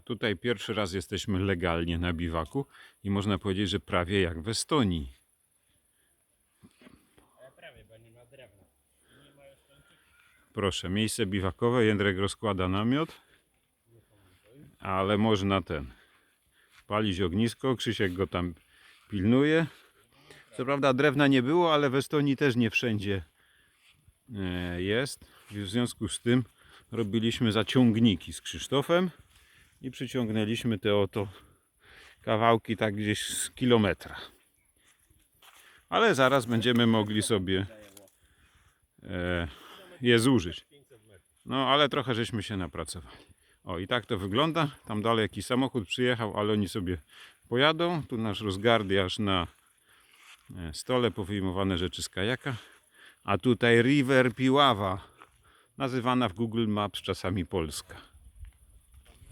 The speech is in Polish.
A tutaj pierwszy raz jesteśmy legalnie na biwaku i można powiedzieć, że prawie jak w Estonii. Ale prawie, bo nie ma drewna. Nie ma Proszę, miejsce biwakowe, Jędrek rozkłada namiot, ale można ten, palić ognisko, Krzysiek go tam pilnuje. Co prawda drewna nie było, ale w Estonii też nie wszędzie e, jest. W związku z tym robiliśmy zaciągniki z Krzysztofem i przyciągnęliśmy te oto kawałki tak gdzieś z kilometra. Ale zaraz będziemy mogli sobie e, je zużyć. No ale trochę żeśmy się napracowali. O i tak to wygląda. Tam dalej jakiś samochód przyjechał, ale oni sobie pojadą. Tu nasz rozgardiaż na e, stole, powyjmowane rzeczy z kajaka. A tutaj River Piława, nazywana w Google Maps czasami Polska.